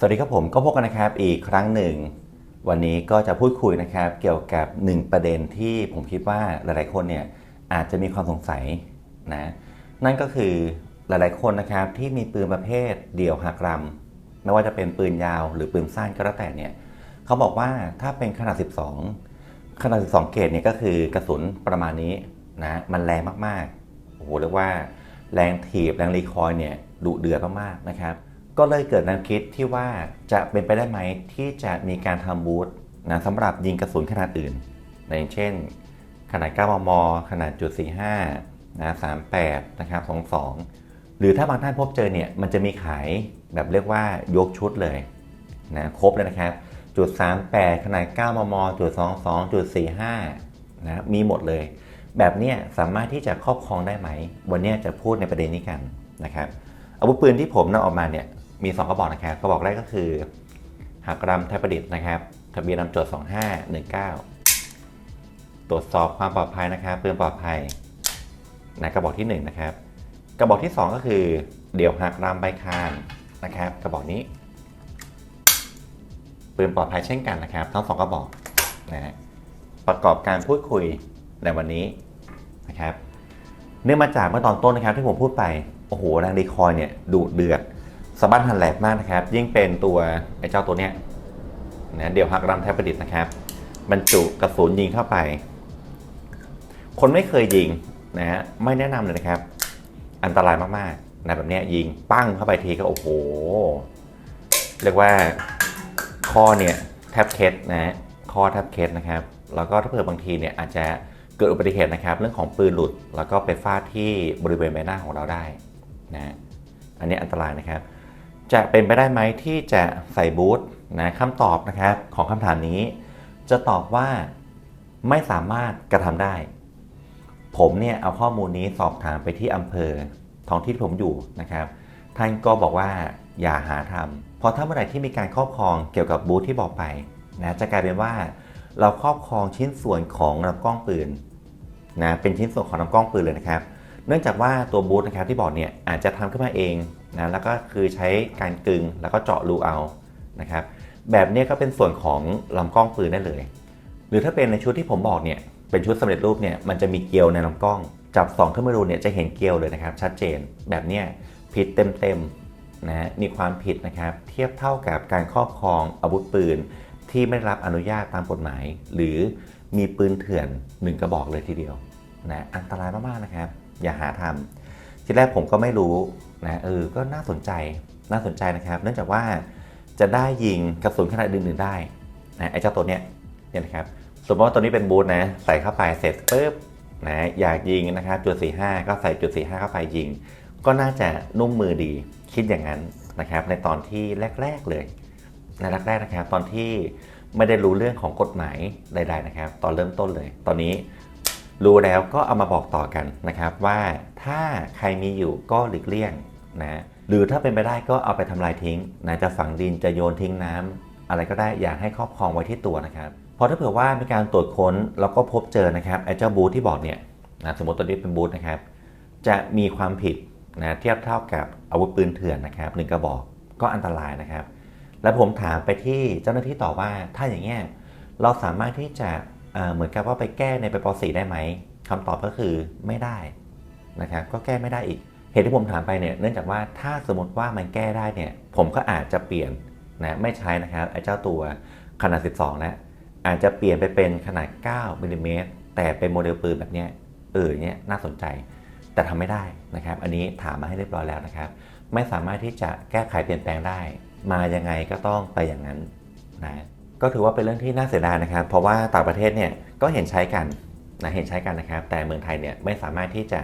สวัสดีครับผมก็พบกันนะครับอีกครั้งหนึ่ง วันนี้ก็จะพูดคุยนะครับเกี่ยวกับหนึ่งประเด็นที่ผมคิดว่าหลายๆคนเนี่ยอาจจะมีความสงสัยนะนั่นก็คือหลายๆคนนะครับที่มีปืนประเภทเดี่ยวหักลำไม่ว่าจะเป็นปืนยาวหรือปืนสั้นก็แล้วแต่เนี่ยเขาบอกว่าถ้าเป็นขนาด 12 ขนาด 12 เกรดเนี่ยก็คือกระสุนประมาณนี้นะมันแรงมากๆโอ้โหเรียกว่าแรงถีบแรงรีคอยเนี่ยดุเดือดมากๆนะครับ ก็เลยเกิดแนวคิดที่ว่าจะเป็นไปได้ไหมที่จะมีการทำบูธนะสำหรับยิงกระสุนขนาดอื่นนะอย่างเช่น ขนาด 9 มม ขนาดจุด45นะ38 นะครับ 22 หรือถ้าบางท่านพบเจอเนี่ย มันจะมีขายแบบเรียกว่ายกชุดเลยนะครบเลยนะครับ จุด 38 ขนาด 9 มม จุด 22 จุด 45 นะมีหมดเลย แบบนี้สามารถที่จะครอบครองได้ไหม วันนี้จะพูดในประเด็นนี้กันนะครับอาวุธปืนที่ผมนำออกมาเนี่ย มี 2 กระบอกนะครับกระบอกแรกก็คือหักรำไทยประดิษฐ์นะครับทะเบียนนำจด 2519 ตรวจสอบความปลอดภัยนะครับปืนปลอดภัยนะกระบอกที่ 1 นะครับ กระบอกที่ 2 ก็คือ เดี่ยวหักรำใบคานนะครับ กระบอกนี้ปืนปลอดภัยเช่นกันนะครับ ทั้งสองกระบอกนะฮะประกอบการพูดคุยในวันนี้นะครับ เนื่องมาจากเมื่อตอนต้นนะครับที่ผมพูดไปโอ้โหแรงดีคอยเนี่ยดุเดือด สะบั้นหันแหลกมากนะครับ ยิ่งเป็นตัวไอ้เจ้าตัวเนี้ยนะเดี๋ยวหักรำแทบประดิษฐ์นะครับ บรรจุกระสุนยิงเข้าไป คนไม่เคยยิงนะฮะไม่แนะนำเลยนะครับ อันตรายมากๆนะแบบเนี้ยยิงปั้งเข้าไปทีก็โอ้โห เรียกว่าข้อเนี่ยแทบเคสนะฮะข้อแทบเคสนะครับ แล้วก็ถ้าเผื่อบางทีเนี่ยอาจจะเกิดอุบัติเหตุนะครับ เรื่องของปืนหลุด แล้วก็ไปฟาดที่บริเวณใบหน้าของเราได้นะอันนี้อันตรายนะครับ จะเป็นไปได้ไหมที่จะใส่บูทนะคำตอบนะครับของคำถามนี้ จะตอบว่าไม่สามารถกระทำได้ ผมเนี่ยเอาข้อมูลนี้สอบถามไปที่อำเภอท้องที่ผมอยู่นะครับ ท่านก็บอกว่าอย่าหาทำเพราะถ้าเมื่อไหร่ที่มีการครอบครองเกี่ยวกับบูธที่บอกไปนะจะกลายเป็นว่าเราครอบครองชิ้นส่วนของลำกล้องปืนนะเป็นชิ้นส่วนของลำกล้องปืนเลยนะครับ เนื่องจากว่าตัวบูธนะครับที่บอกเนี่ยอาจจะทำขึ้นมาเอง นะแล้วก็คือใช้การกึงแล้วก็เจาะรูเอานะครับแบบนี้ก็เป็นส่วนของลำกล้องปืนได้เลย หรือถ้าเป็นในชุดที่ผมบอกเนี่ยเป็นชุดสำเร็จรูปเนี่ยมันจะมีเกลียวในลำกล้อง จับสองขึ้นมาดูเนี่ยจะเห็นเกลียวเลยนะครับ ชัดเจนแบบเนี้ยผิดเต็มๆนะมีความผิดนะครับ เทียบเท่ากับการครอบครองอาวุธปืน ที่ไม่ได้รับอนุญาตตามกฎหมาย หรือมีปืนเถื่อนหนึ่งกระบอกเลยทีเดียวนะอันตรายมากๆนะครับ อย่าหาทำ ที่แรกผมก็ไม่รู้นะเออก็น่าสนใจน่าสนใจนะครับ เนื่องจากว่าจะได้ยิงกระสุนขนาดอื่นๆได้นะไอ้เจ้าตัวเนี้ยเนี่ยนะครับสมมติว่าตัวนี้เป็นบูทนะใส่เข้าไปเสร็จปุ๊บนะอยากยิงนะครับจุด45 ก็ใส่จุด45 เข้าไปยิง ก็น่าจะนุ่มมือดีคิดอย่างนั้นนะครับ ในตอนที่แรก ๆเลยในแรกๆนะครับ ตอนที่ไม่ได้รู้เรื่องของกฎหมายใด ๆนะครับ ตอนเริ่มต้นเลย ตอนนี้ รู้แล้วก็เอามาบอกต่อกันนะครับว่าถ้าใครมีอยู่ก็หลีกเลี่ยงนะหรือถ้าเป็นไปได้ก็เอาไปทำลายทิ้งนะจะฝังดินจะโยนทิ้งน้ำอะไรก็ได้อย่าให้ครอบครองไว้ที่ตัวนะครับพราะถ้าเผื่อว่ามีการตรวจค้นแล้วก็พบเจอนะครับไอ้เจ้าบูธที่บอกเนี่ยนะสมมติตัวนี้เป็นบูธนะครับจะมีความผิดนะเทียบเท่ากับอาวุธปืนเถื่อนนะครับหนึ่งกระบอกก็อันตรายนะครับ แล้วผมถามไปที่เจ้าหน้าที่ต่อว่าถ้าอย่างเงี้ยเราสามารถที่จะ เหมือนกับว่าไปแก้ในปป .4 ได้ไหมคำตอบก็คือไม่ได้นะครับก็แก้ไม่ได้อีกเหตุที่ผมถามไปเนี่ยเนื่องจากว่าถ้าสมมติว่ามันแก้ได้เนี่ยผมก็อาจจะเปลี่ยนนะไม่ใช้นะครับไอ้เจ้าตัวขนาด 12แล้วอาจจะเปลี่ยนไปเป็นขนาด9มิลลิเมตรแต่เป็นโมเดลปืนแบบเนี้ยเออเนี่ยน่าสนใจ แต่ทำไม่ได้นะครับ อันนี้ถามมาให้เรียบร้อยแล้วนะครับ ไม่สามารถที่จะแก้ไขเปลี่ยนแปลงได้ มายังไงก็ต้องไปอย่างนั้นนะ ก็ถือว่าเป็นเรื่องที่น่าเสียดายนะครับ เพราะว่าต่างประเทศเนี่ยก็เห็นใช้กันนะเห็นใช้กันนะครับ แต่เมืองไทยเนี่ยไม่สามารถที่จะ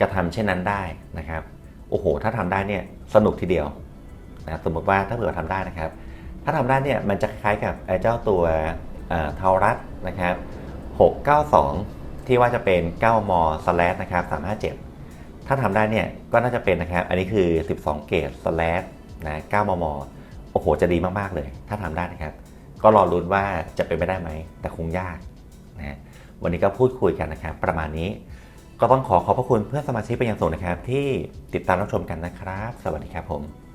กระทำเช่นนั้นได้นะครับโอ้โห ถ้าทำได้เนี่ยสนุกทีเดียวนะสมมติว่าถ้าเผื่อทำได้นะครับ ถ้าทำได้เนี่ยมันจะคล้ายกับไอ้เจ้าตัวเทารัสนะครับ 692 ที่ว่าจะเป็น 9 มสแลชนะครับ357 ถ้าทำได้เนี่ยก็น่าจะเป็นนะครับ อันนี้คือ 12 เกตสแลชนะ9มม โอ้โห จะดีมาก ๆ เลย ถ้าทำได้นะครับ ก็รอรุ้นว่าจะเป็นไปได้ไหม แต่คงยากนะวันนี้ก็พูดคุยกันนะครับ ประมาณนี้ก็ต้องขอขอบพระคุณเพื่อนสมาชิกเป็นอย่างสูงนะครับ ที่ติดตามรับชมกันนะครับ สวัสดีครับผม